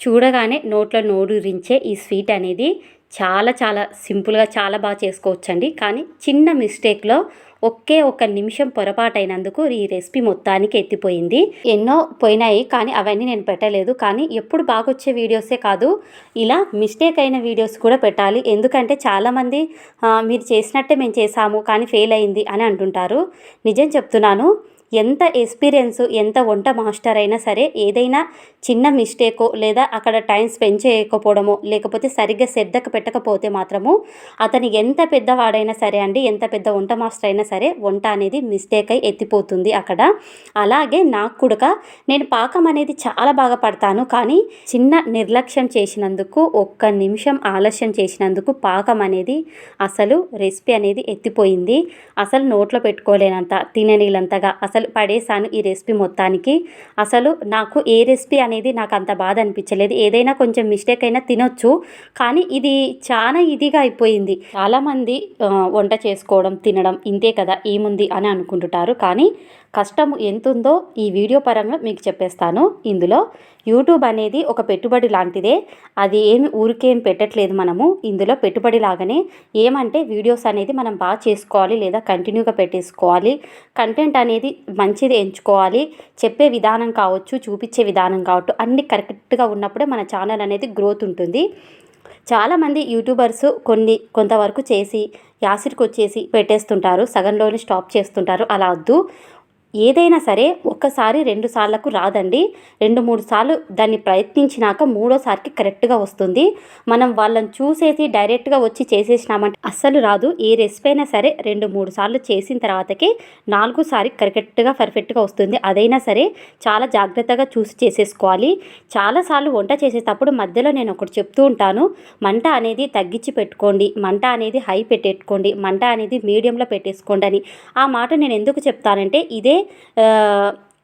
చూడగానే నోట్లో నోరూరించే ఈ స్వీట్ అనేది చాలా చాలా సింపుల్గా చాలా బాగా చేసుకోవచ్చండి. కానీ చిన్న మిస్టేక్లో ఒకే ఒక నిమిషం పొరపాటైనందుకు ఈ రెసిపీ మొత్తానికి ఎత్తిపోయింది. ఎన్నో పోయినాయి కానీ అవన్నీ నేను పెట్టలేదు. కానీ ఎప్పుడు బాగొచ్చే వీడియోసే కాదు. ఇలా మిస్టేక్ అయిన వీడియోస్ కూడా పెట్టాలి. ఎందుకంటే చాలామంది మీరు చేసినట్టే మేము చేసాము కానీ ఫెయిల్ అయింది అని అంటుంటారు. నిజం చెప్తున్నాను. ఎంత ఎక్స్పీరియన్స్ ఎంత వంట మాస్టర్ అయినా సరే ఏదైనా చిన్న మిస్టేకో లేదా అక్కడ టైం స్పెండ్ చేయకపోవడమో లేకపోతే సరిగ్గా శ్రద్ధకు పెట్టకపోతే మాత్రము అతని ఎంత పెద్దవాడైనా సరే అండి ఎంత పెద్ద వంట మాస్టర్ అయినా సరే వంట అనేది మిస్టేక్ అయి ఎత్తిపోతుంది అక్కడ. అలాగే నాకు కూడా నేను పాకం అనేది చాలా బాగా పడతాను కానీ చిన్న నిర్లక్ష్యం చేసినందుకు ఒక్క నిమిషం ఆలస్యం చేసినందుకు పాకం అనేది అసలు రెసిపీ అనేది ఎత్తిపోయింది. అసలు నోట్లో పెట్టుకోలేనంత తిననీళ్ళంతగా అసలు పడేశాను ఈ రెసిపీ మొత్తానికి. అసలు నాకు ఏ రెసిపీ అనేది నాకు అంత బాధ అనిపించలేదు. ఏదైనా కొంచెం మిస్టేక్ అయినా తినొచ్చు. కానీ ఇది చాలా ఇదిగా అయిపోయింది. చాలామంది వంట చేసుకోవడం తినడం ఇంతే కదా ఏముంది అని అనుకుంటుంటారు. కానీ కష్టం ఎంత ఉందో ఈ వీడియో పరంగా మీకు చెప్పేస్తాను. ఇందులో యూట్యూబ్ అనేది ఒక పెట్టుబడి లాంటిదే. అది ఏమి ఊరికేం పెట్టట్లేదు మనము. ఇందులో పెట్టుబడి లాగానే ఏమంటే వీడియోస్ అనేది మనం బాగా చేసుకోవాలి లేదా కంటిన్యూగా పెట్టేసుకోవాలి. కంటెంట్ అనేది మంచిది ఎంచుకోవాలి. చెప్పే విధానం కావచ్చు చూపించే విధానం కావచ్చు అన్ని కరెక్ట్గా ఉన్నప్పుడే మన ఛానల్ అనేది గ్రోత్ ఉంటుంది. చాలామంది యూట్యూబర్స్ కొన్ని కొంతవరకు చేసి యాసిడ్కి వచ్చేసి పెట్టేస్తుంటారు సగంలోనే స్టాప్ చేస్తుంటారు అలా వద్దు. ఏదైనా సరే ఒక్కసారి రెండు సార్లకు రాదండి. రెండు మూడు సార్లు దాన్ని ప్రయత్నించినాక మూడోసారికి కరెక్ట్గా వస్తుంది. మనం వాళ్ళని చూసేసి డైరెక్ట్గా వచ్చి చేసేసినామంటే అస్సలు రాదు. ఏ రెసిపీ అయినా సరే రెండు మూడు సార్లు చేసిన తర్వాతకి నాలుగోసారి కరెక్ట్గా పర్ఫెక్ట్గా వస్తుంది. అదైనా సరే చాలా జాగ్రత్తగా చూసి చేసేసుకోవాలి. చాలాసార్లు వంట చేసేటప్పుడు మధ్యలో నేను ఒకటి చెప్తూ ఉంటాను. మంట అనేది తగ్గించి పెట్టుకోండి. మంట అనేది హై పెట్టేసుకోండి. మంట అనేది మీడియంలో పెట్టేసుకోండి అని. ఆ మాట నేను ఎందుకు చెప్తానంటే ఇదే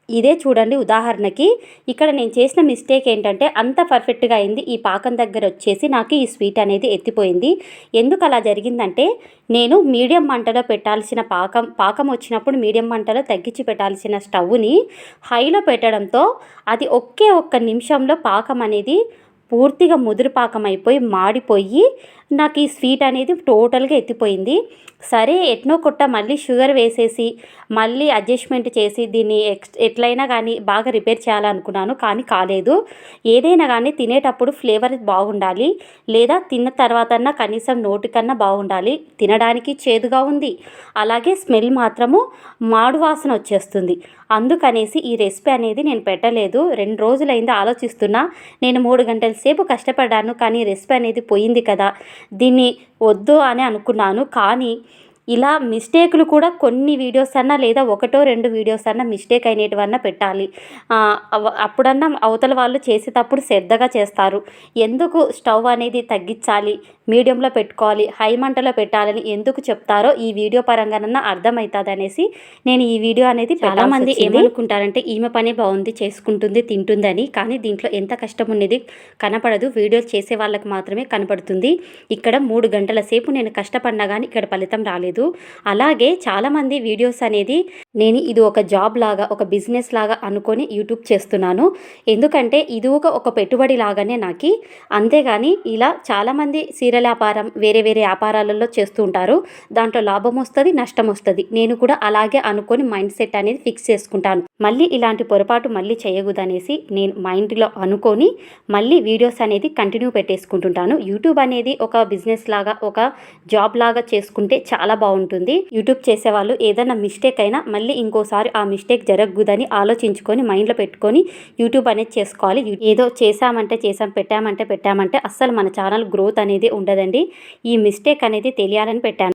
ఇదే చూడండి ఉదాహరణకి. ఇక్కడ నేను చేసిన మిస్టేక్ ఏంటంటే అంత పర్ఫెక్ట్గా అయింది ఈ పాకం దగ్గర వచ్చేసి నాకు ఈ స్వీట్ అనేది ఎత్తిపోయింది. ఎందుకు అలా జరిగిందంటే నేను మీడియం మంటలో పెట్టాల్సిన పాకం పాకం వచ్చినప్పుడు మీడియం మంటలో తగ్గించి పెట్టాల్సిన స్టవ్ని హైలో పెట్టడంతో అది ఒకే ఒక్క నిమిషంలో పాకం అనేది పూర్తిగా ముదురు పాకం అయిపోయి మాడిపోయి నాకు ఈ స్వీట్ అనేది టోటల్గా ఎత్తిపోయింది. సరే ఎట్నో కొట్ట మళ్ళీ షుగర్ వేసేసి మళ్ళీ అడ్జస్ట్మెంట్ చేసి దీన్ని ఎక్స్ ఎట్లయినా కానీ బాగా రిపేర్ చేయాలనుకున్నాను కానీ కాలేదు. ఏదైనా కానీ తినేటప్పుడు ఫ్లేవర్ బాగుండాలి లేదా తిన్న తర్వాతన్నా కనీసం నోటికన్నా బాగుండాలి. తినడానికి చేదుగా ఉంది. అలాగే స్మెల్ మాత్రము మాడు వాసన వచ్చేస్తుంది. అందుకనేసి ఈ రెసిపీ అనేది నేను పెట్టలేదు. రెండు రోజులైంది ఆలోచిస్తున్నా. నేను మూడు గంటల సేపు కష్టపడ్డాను కానీ రెసిపీ అనేది పోయింది కదా. దీన్ని వద్దు అని అనుకున్నాను. కానీ ఇలా మిస్టేకులు కూడా కొన్ని వీడియోస్ అన్నా లేదా ఒకటో రెండు వీడియోస్ అన్నా మిస్టేక్ అయినటువన్నా పెట్టాలి. అప్పుడన్నా అవతల వాళ్ళు చేసేటప్పుడు శ్రద్ధగా చేస్తారు. ఎందుకు స్టవ్ అనేది తగ్గించాలి? మీడియంలో పెట్టుకోవాలి. హై మంటలో పెట్టాలని ఎందుకు చెప్తారో ఈ వీడియో పరంగానన్నా అర్థమవుతుంది అనేసి నేను ఈ వీడియో అనేది చాలా మంది ఏమనుకుంటారంటే ఈమె పనే బాగుంది చేసుకుంటుంది తింటుందని. కానీ దీంట్లో ఎంత కష్టం ఉన్నది కనపడదు. వీడియోస్ చేసే వాళ్ళకి మాత్రమే కనపడుతుంది. ఇక్కడ మూడు గంటల సేపు నేను కష్టపడినా కానీ ఇక్కడ ఫలితం రాలేదు. అలాగే చాలామంది వీడియోస్ అనేది నేను ఇది ఒక జాబ్ లాగా ఒక బిజినెస్ లాగా అనుకొని యూట్యూబ్ చేస్తున్నాను. ఎందుకంటే ఇది ఒక ఒక పెట్టుబడి లాగానే నాకు. అంతేగాని ఇలా చాలామంది సీరియల్ వ్యాపారం వేరే వేరే వ్యాపారాలలో చేస్తూ ఉంటారు. దాంట్లో లాభం వస్తుంది నష్టం వస్తుంది. నేను కూడా అలాగే అనుకొని మైండ్ సెట్ అనేది ఫిక్స్ చేసుకుంటాను. మళ్ళీ ఇలాంటి పొరపాటు మళ్ళీ చేయకూడదనేసి నేను మైండ్లో అనుకొని మళ్ళీ వీడియోస్ అనేది కంటిన్యూ పెట్టేసుకుంటుంటాను. యూట్యూబ్ అనేది ఒక బిజినెస్ లాగా ఒక జాబ్ లాగా చేసుకుంటే చాలా బాగుంటుంది యూట్యూబ్ చేసేవాళ్ళు ఏదైనా మిస్టేక్ అయినా మళ్ళీ ఇంకోసారి ఆ మిస్టేక్ జరగకూడదని ఆలోచించుకొని మైండ్లో పెట్టుకొని యూట్యూబ్ అనేది చేసుకోవాలి. ఏదో చేసామంటే చేసాం పెట్టామంటే పెట్టామంటే అస్సలు మన ఛానల్ గ్రోత్ అనేది ఉండదండి. ఈ మిస్టేక్ అనేది తెలియాలని పెట్టాను.